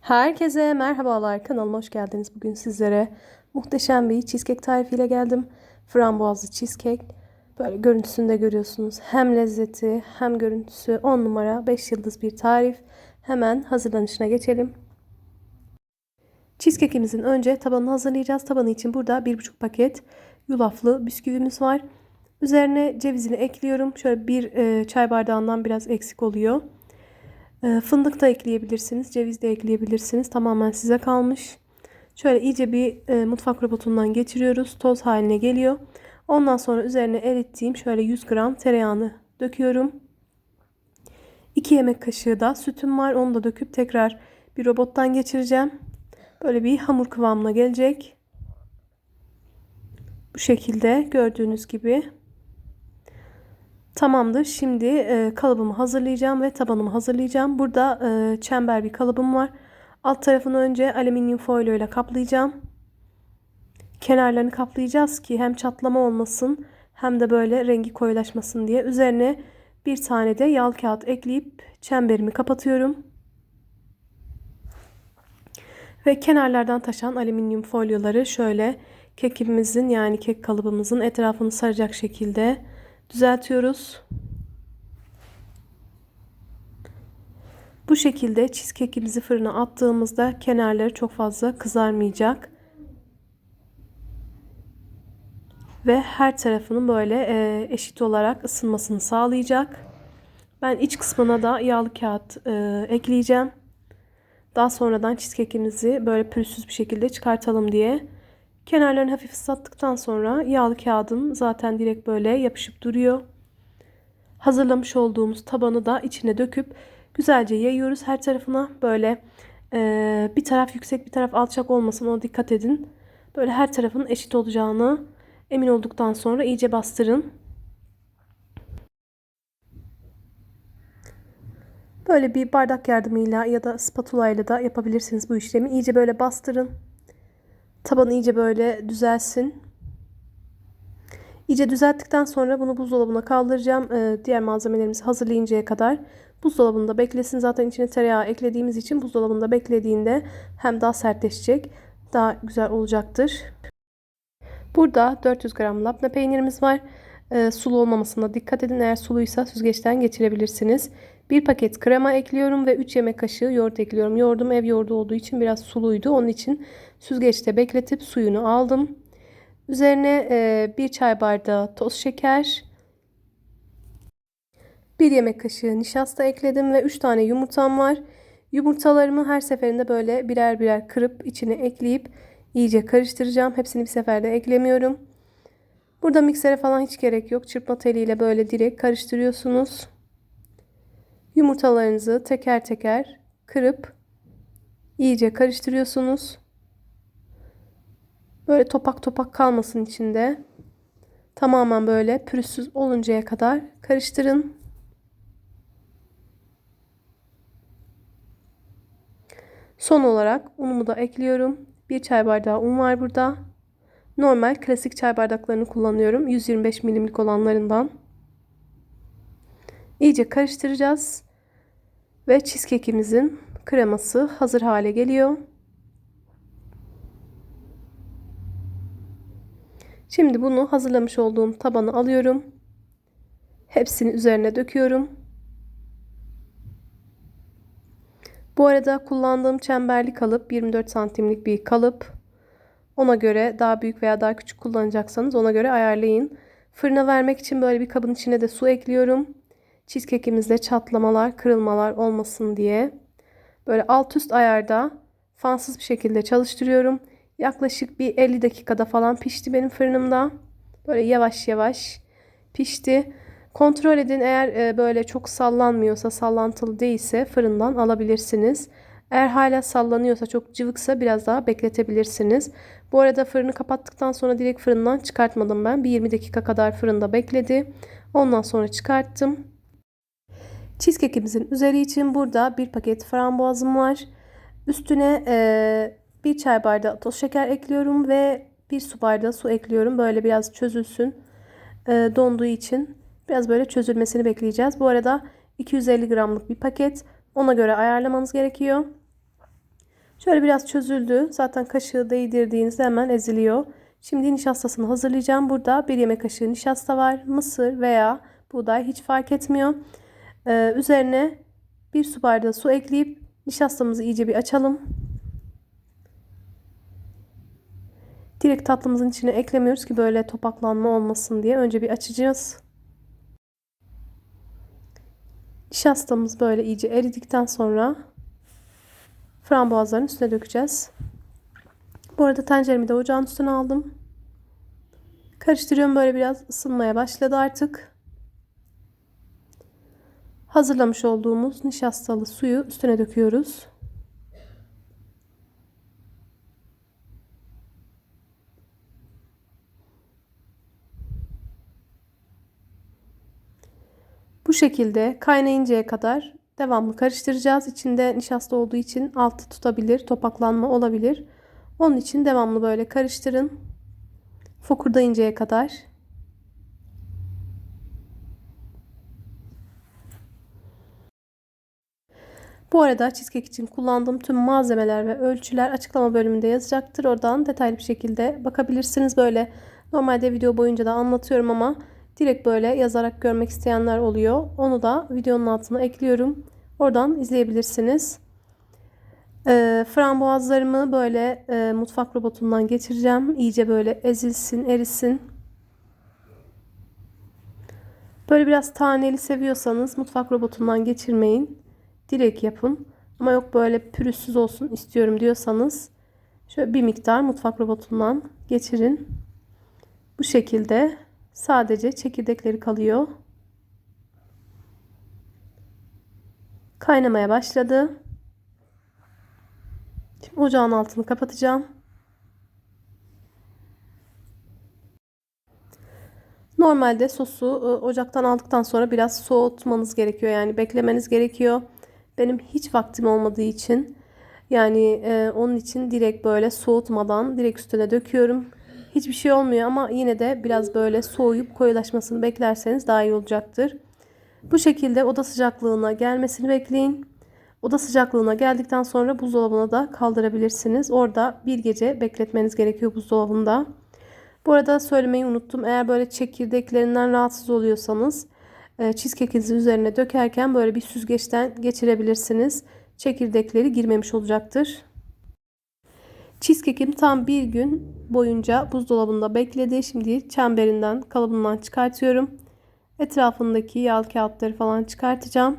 Herkese merhabalar kanalıma hoş geldiniz. Bugün sizlere muhteşem bir cheesecake tarifiyle geldim. Frambuazlı cheesecake. Böyle görüntüsünde görüyorsunuz. Hem lezzeti hem görüntüsü 10 numara 5 yıldız bir tarif. Hemen hazırlanışına geçelim. Cheesecake'imizin önce tabanını hazırlayacağız. Tabanı için burada 1,5 paket yulaflı bisküvimiz var. Üzerine cevizini ekliyorum. Şöyle bir e, çay bardağından biraz eksik oluyor. E, fındık da ekleyebilirsiniz. Ceviz de ekleyebilirsiniz. Tamamen size kalmış. Şöyle iyice bir e, mutfak robotundan geçiriyoruz. Toz haline geliyor. Ondan sonra üzerine erittiğim şöyle 100 gram tereyağını döküyorum. 2 yemek kaşığı da sütüm var. Onu da döküp tekrar bir robottan geçireceğim. Böyle bir hamur kıvamına gelecek. Bu şekilde gördüğünüz gibi. Tamamdır. Şimdi e, kalıbımı hazırlayacağım ve tabanımı hazırlayacağım. Burada e, çember bir kalıbım var. Alt tarafını önce alüminyum folyo ile kaplayacağım. Kenarlarını kaplayacağız ki hem çatlama olmasın hem de böyle rengi koyulaşmasın diye. Üzerine bir tane de yağ kağıt ekleyip çemberimi kapatıyorum. Ve kenarlardan taşan alüminyum folyoları şöyle kekimizin yani kek kalıbımızın etrafını saracak şekilde düzeltiyoruz. Bu şekilde cheesecake'imizi fırına attığımızda kenarları çok fazla kızarmayacak. Ve her tarafının böyle eşit olarak ısınmasını sağlayacak. Ben iç kısmına da yağlı kağıt e, ekleyeceğim. Daha sonradan cheesecake'imizi böyle pürüzsüz bir şekilde çıkartalım diye. Kenarlarını hafif ıslattıktan sonra yağlı kağıdım zaten direkt böyle yapışıp duruyor. Hazırlamış olduğumuz tabanı da içine döküp güzelce yayıyoruz her tarafına. Böyle e, bir taraf yüksek bir taraf alçak olmasın ona dikkat edin. Böyle her tarafın eşit olacağını emin olduktan sonra iyice bastırın. Böyle bir bardak yardımıyla ya da spatula ile de yapabilirsiniz bu işlemi. İyice böyle bastırın. Taban iyice böyle düzelsin. İyice düzelttikten sonra bunu buzdolabına kaldıracağım. Ee, diğer malzemelerimizi hazırlayıncaya kadar buzdolabında beklesin. Zaten içine tereyağı eklediğimiz için buzdolabında beklediğinde hem daha sertleşecek, daha güzel olacaktır. Burada 400 gram labne peynirimiz var. Ee, sulu olmamasına dikkat edin. Eğer suluysa süzgeçten geçirebilirsiniz. Bir paket krema ekliyorum ve 3 yemek kaşığı yoğurt ekliyorum. Yoğurdum ev yoğurdu olduğu için biraz suluydu. Onun için süzgeçte bekletip suyunu aldım. Üzerine e, bir çay bardağı toz şeker, bir yemek kaşığı nişasta ekledim ve 3 tane yumurtam var. Yumurtalarımı her seferinde böyle birer birer kırıp içine ekleyip iyice karıştıracağım. Hepsini bir seferde eklemiyorum. Burada miksere falan hiç gerek yok. Çırpma teliyle böyle direkt karıştırıyorsunuz. Yumurtalarınızı teker teker kırıp iyice karıştırıyorsunuz. Böyle topak topak kalmasın içinde. Tamamen böyle pürüzsüz oluncaya kadar karıştırın. Son olarak unumu da ekliyorum. Bir çay bardağı un var burada. Normal klasik çay bardaklarını kullanıyorum. 125 milimlik olanlarından. İyice karıştıracağız. Ve cheesecake'imizin kreması hazır hale geliyor. Şimdi bunu hazırlamış olduğum tabanı alıyorum. Hepsini üzerine döküyorum. Bu arada kullandığım çemberli kalıp 24 santimlik bir kalıp. Ona göre daha büyük veya daha küçük kullanacaksanız ona göre ayarlayın. Fırına vermek için böyle bir kabın içine de su ekliyorum. Cheesecake'imizde çatlamalar, kırılmalar olmasın diye. Böyle alt üst ayarda fansız bir şekilde çalıştırıyorum. Yaklaşık bir 50 dakikada falan pişti benim fırınımda. Böyle yavaş yavaş pişti. Kontrol edin eğer e, böyle çok sallanmıyorsa, sallantılı değilse fırından alabilirsiniz. Eğer hala sallanıyorsa, çok cıvıksa biraz daha bekletebilirsiniz. Bu arada fırını kapattıktan sonra direkt fırından çıkartmadım ben. Bir 20 dakika kadar fırında bekledi. Ondan sonra çıkarttım. Cheesecake'imizin üzeri için burada bir paket frambuazım var. Üstüne e, bir çay bardağı toz şeker ekliyorum ve bir su bardağı su ekliyorum. Böyle biraz çözülsün. E, donduğu için biraz böyle çözülmesini bekleyeceğiz. Bu arada 250 gramlık bir paket. Ona göre ayarlamanız gerekiyor. Şöyle biraz çözüldü. Zaten kaşığı değdirdiğinizde hemen eziliyor. Şimdi nişastasını hazırlayacağım. Burada bir yemek kaşığı nişasta var. Mısır veya buğday hiç fark etmiyor. Ee, üzerine bir su bardağı su ekleyip nişastamızı iyice bir açalım. Direkt tatlımızın içine eklemiyoruz ki böyle topaklanma olmasın diye. Önce bir açacağız. Nişastamız böyle iyice eridikten sonra frambuazların üstüne dökeceğiz. Bu arada tenceremi de ocağın üstüne aldım. Karıştırıyorum böyle biraz ısınmaya başladı artık. Hazırlamış olduğumuz nişastalı suyu üstüne döküyoruz. Bu şekilde kaynayıncaya kadar devamlı karıştıracağız. İçinde nişasta olduğu için altı tutabilir, topaklanma olabilir. Onun için devamlı böyle karıştırın. Fokurdayıncaya kadar. Bu arada cheesecake için kullandığım tüm malzemeler ve ölçüler açıklama bölümünde yazacaktır. Oradan detaylı bir şekilde bakabilirsiniz. Böyle normalde video boyunca da anlatıyorum ama direkt böyle yazarak görmek isteyenler oluyor. Onu da videonun altına ekliyorum. Oradan izleyebilirsiniz. E, frambuazlarımı böyle e, mutfak robotundan geçireceğim. İyice böyle ezilsin, erisin. Böyle biraz taneli seviyorsanız mutfak robotundan geçirmeyin. Direkt yapın. Ama yok böyle pürüzsüz olsun istiyorum diyorsanız şöyle bir miktar mutfak robotundan geçirin. Bu şekilde sadece çekirdekleri kalıyor. Kaynamaya başladı. Şimdi ocağın altını kapatacağım. Normalde sosu e, ocaktan aldıktan sonra biraz soğutmanız gerekiyor. Yani beklemeniz gerekiyor. Benim hiç vaktim olmadığı için yani e, onun için direkt böyle soğutmadan direkt üstüne döküyorum. Hiçbir şey olmuyor ama yine de biraz böyle soğuyup koyulaşmasını beklerseniz daha iyi olacaktır. Bu şekilde oda sıcaklığına gelmesini bekleyin. Oda sıcaklığına geldikten sonra buzdolabına da kaldırabilirsiniz. Orada bir gece bekletmeniz gerekiyor buzdolabında. Bu arada söylemeyi unuttum. Eğer böyle çekirdeklerinden rahatsız oluyorsanız cheesecake'inizi üzerine dökerken böyle bir süzgeçten geçirebilirsiniz. Çekirdekleri girmemiş olacaktır. Cheesecake'im tam bir gün boyunca buzdolabında bekledi. Şimdi çemberinden, kalıbından çıkartıyorum. Etrafındaki yağ kağıtları falan çıkartacağım.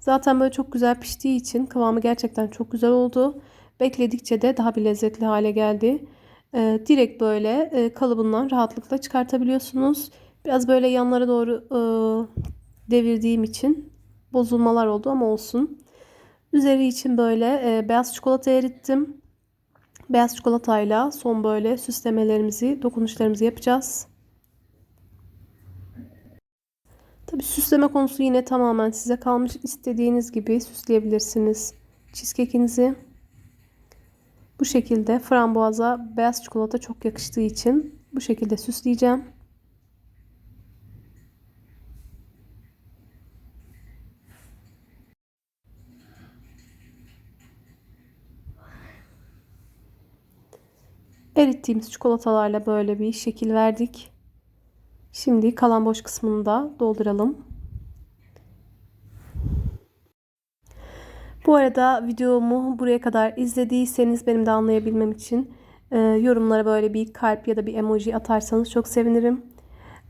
Zaten böyle çok güzel piştiği için kıvamı gerçekten çok güzel oldu. Bekledikçe de daha bir lezzetli hale geldi. Ee, direkt böyle e, kalıbından rahatlıkla çıkartabiliyorsunuz. Biraz böyle yanlara doğru e, devirdiğim için bozulmalar oldu ama olsun. Üzeri için böyle e, beyaz çikolata erittim. Beyaz çikolatayla son böyle süslemelerimizi, dokunuşlarımızı yapacağız. Tabi süsleme konusu yine tamamen size kalmış. İstediğiniz gibi süsleyebilirsiniz cheesecake'inizi. Bu şekilde frambuaza beyaz çikolata çok yakıştığı için bu şekilde süsleyeceğim. Erittiğimiz çikolatalarla böyle bir şekil verdik. Şimdi kalan boş kısmını da dolduralım. Bu arada videomu buraya kadar izlediyseniz benim de anlayabilmem için e, yorumlara böyle bir kalp ya da bir emoji atarsanız çok sevinirim.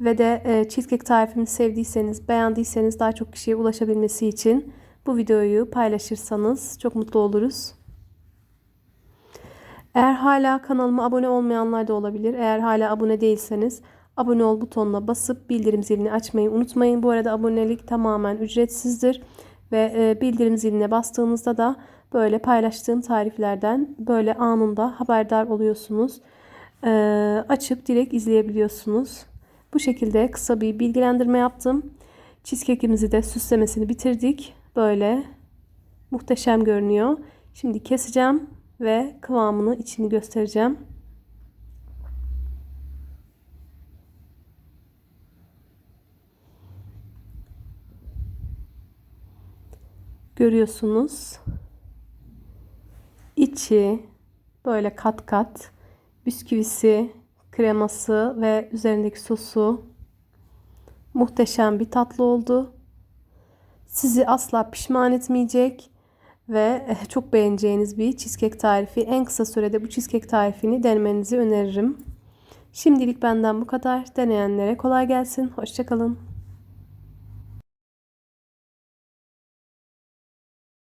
Ve de e, cheesecake tarifimi sevdiyseniz, beğendiyseniz daha çok kişiye ulaşabilmesi için bu videoyu paylaşırsanız çok mutlu oluruz. Eğer hala kanalıma abone olmayanlar da olabilir. Eğer hala abone değilseniz abone ol butonuna basıp bildirim zilini açmayı unutmayın. Bu arada abonelik tamamen ücretsizdir. Ve e, bildirim ziline bastığınızda da böyle paylaştığım tariflerden böyle anında haberdar oluyorsunuz. E, açıp direkt izleyebiliyorsunuz. Bu şekilde kısa bir bilgilendirme yaptım. Cheesecake'imizi de süslemesini bitirdik. Böyle muhteşem görünüyor. Şimdi keseceğim ve kıvamını içini göstereceğim. Görüyorsunuz. İç içi böyle kat kat bisküvisi, kreması ve üzerindeki sosu muhteşem bir tatlı oldu. Sizi asla pişman etmeyecek ve eh, çok beğeneceğiniz bir cheesecake tarifi. En kısa sürede bu cheesecake tarifini denemenizi öneririm. Şimdilik benden bu kadar. Deneyenlere kolay gelsin. Hoşçakalın.